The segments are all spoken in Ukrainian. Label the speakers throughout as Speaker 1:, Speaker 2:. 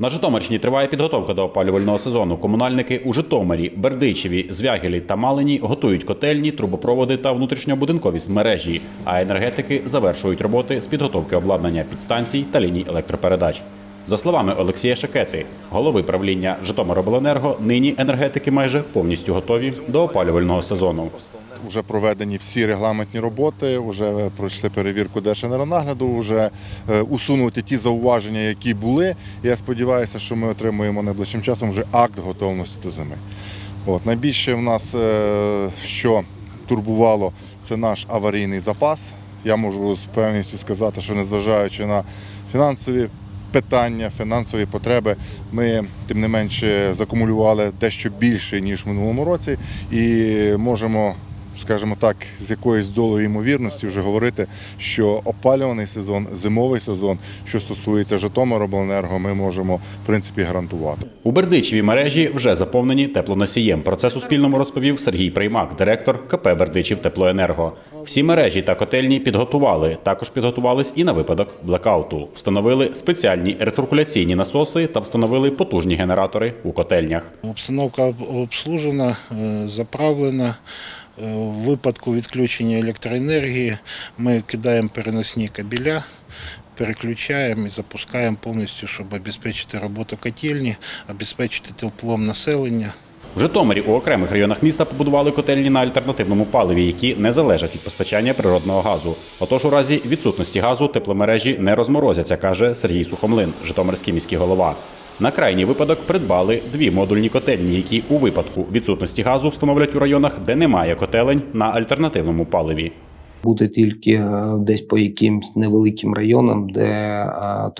Speaker 1: На Житомирщині триває підготовка до опалювального сезону. Комунальники у Житомирі, Бердичеві, Звягелі та Малині готують котельні, трубопроводи та внутрішньобудинкові мережі. А енергетики завершують роботи з підготовки обладнання підстанцій та ліній електропередач. За словами Олексія Шакети, голови правління Житомиробленерго, нині енергетики майже повністю готові до опалювального сезону.
Speaker 2: Вже проведені всі регламентні роботи, вже пройшли перевірку Держенергонагляду, вже е, усунуті ті зауваження, які були. Я сподіваюся, що ми отримуємо найближчим часом вже акт готовності до зими. От, найбільше в нас, е, що турбувало, це наш аварійний запас. Я можу з певністю сказати, що незважаючи на фінансові питання, фінансові потреби, ми тим не менше закумулювали дещо більше, ніж в минулому році, і можемо скажімо так, з якоюсь долею ймовірності вже говорити, що опалюваний сезон, зимовий сезон, що стосується Житомиробленерго, ми можемо в принципі гарантувати.
Speaker 1: У Бердичеві мережі вже заповнені теплоносієм. Про це Суспільному розповів Сергій Приймак, директор КП Бердичів Теплоенерго. Всі мережі та котельні підготували. Також підготувались і на випадок блекауту. Встановили спеціальні рециркуляційні насоси та встановили потужні генератори у котельнях.
Speaker 3: Обстановка обслужена, е, заправлена. Е, В випадку відключення електроенергії ми кидаємо переносні кабеля, переключаємо і запускаємо повністю, щоб обезпечити роботу котельні, обезпечити теплом населення.
Speaker 1: В Житомирі у окремих районах міста побудували котельні на альтернативному паливі, які не залежать від постачання природного газу. Отож, у разі відсутності газу тепломережі не розморозяться, каже Сергій Сухомлин, Житомирський міський голова. На крайній випадок придбали дві модульні котельні, які у випадку відсутності газу встановлять у районах, де немає котелень на альтернативному паливі.
Speaker 4: Буде тільки е, десь по якимсь невеликим районам, де е,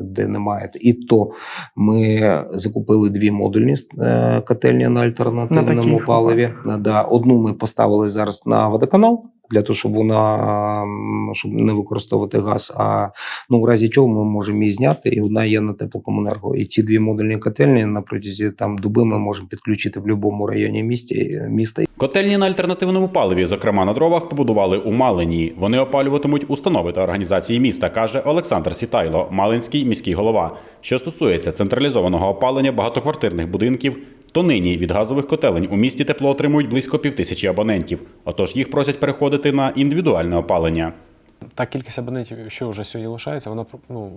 Speaker 4: де немає. І то ми закупили дві модульні е, котельні на альтернативному
Speaker 5: на
Speaker 4: паливі. Да, одну ми поставили зараз на водоканал. Для того, щоб вона щоб не використовувати газ, а ну в разі чого ми можемо її зняти, і одна є на теплокомунерго. І ці дві модульні котельні на протязі там доби ми можемо підключити в будь-якому районі місті міста.
Speaker 1: Котельні на альтернативному паливі, зокрема на дровах, побудували у Малині. Вони опалюватимуть установи та організації міста, каже Олександр Сітайло, Малинський міський голова. Що стосується централізованого опалення багатоквартирних будинків, то нині від газових котелень у місті тепло отримують близько півтисячі абонентів. Отож їх просять переходити на індивідуальне опалення.
Speaker 6: Та кількість абонентів, що вже сьогодні лишається, вона ну,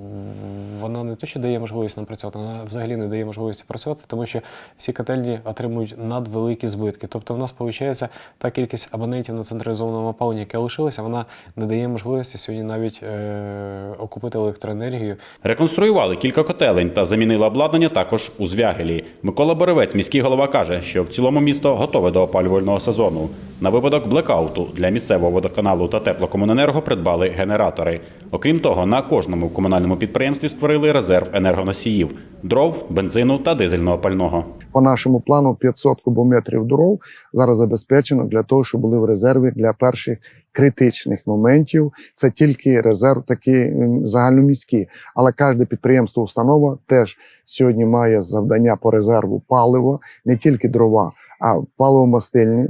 Speaker 6: вона не то, що дає можливість нам працювати, вона взагалі не дає можливості працювати, тому що всі котельні отримують надвеликі збитки. Тобто, в нас виходить та кількість абонентів на централізованому опаленні, яка лишилася, вона не дає можливості сьогодні навіть е- окупити електроенергію.
Speaker 1: Реконструювали кілька котелень та замінили обладнання також у Звягелі. Микола Боревець, міський голова, каже, що в цілому місто готове до опалювального сезону. На випадок блекауту для місцевого водоканалу та теплокомуненерго придбали генератори. Окрім того, на кожному комунальному підприємстві створили резерв енергоносіїв дров, бензину та дизельного пального.
Speaker 5: По нашому плану 500 кубометрів дров зараз забезпечено для того, щоб були в резерві для перших критичних моментів. Це тільки резерв такий м, загальноміський. Але кожне підприємство, установа теж сьогодні має завдання по резерву палива, не тільки дрова, а паливомастильні.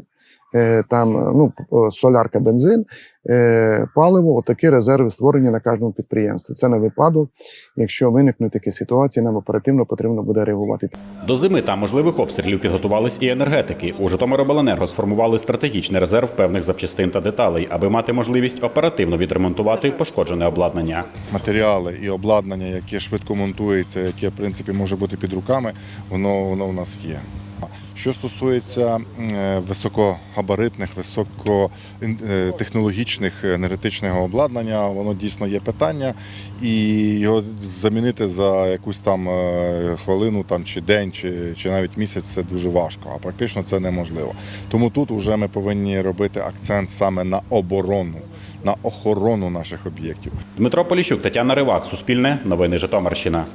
Speaker 5: Е, Там е, ну, солярка, бензин, е, паливо, отакі резерви створені на кожному підприємстві. Це на випадок, якщо виникнуть такі ситуації, нам оперативно потрібно буде реагувати.
Speaker 1: До зими та можливих обстрілів підготувались і енергетики. У Житомиробленерго сформували стратегічний резерв певних запчастин та деталей, аби мати можливість оперативно відремонтувати пошкоджене обладнання.
Speaker 2: Матеріали і обладнання, яке швидко монтується, яке в принципі може бути під руками, воно, воно в нас є. Що стосується е, високогабаритних, високотехнологічних енергетичного обладнання, воно дійсно є питання, і його замінити за якусь там е, хвилину там, чи день, чи, чи навіть місяць це дуже важко, а практично це неможливо. Тому тут вже ми повинні робити акцент саме на оборону, на охорону наших об'єктів.
Speaker 1: Дмитро Поліщук, Тетяна Ривак, Суспільне, Новини Житомирщина.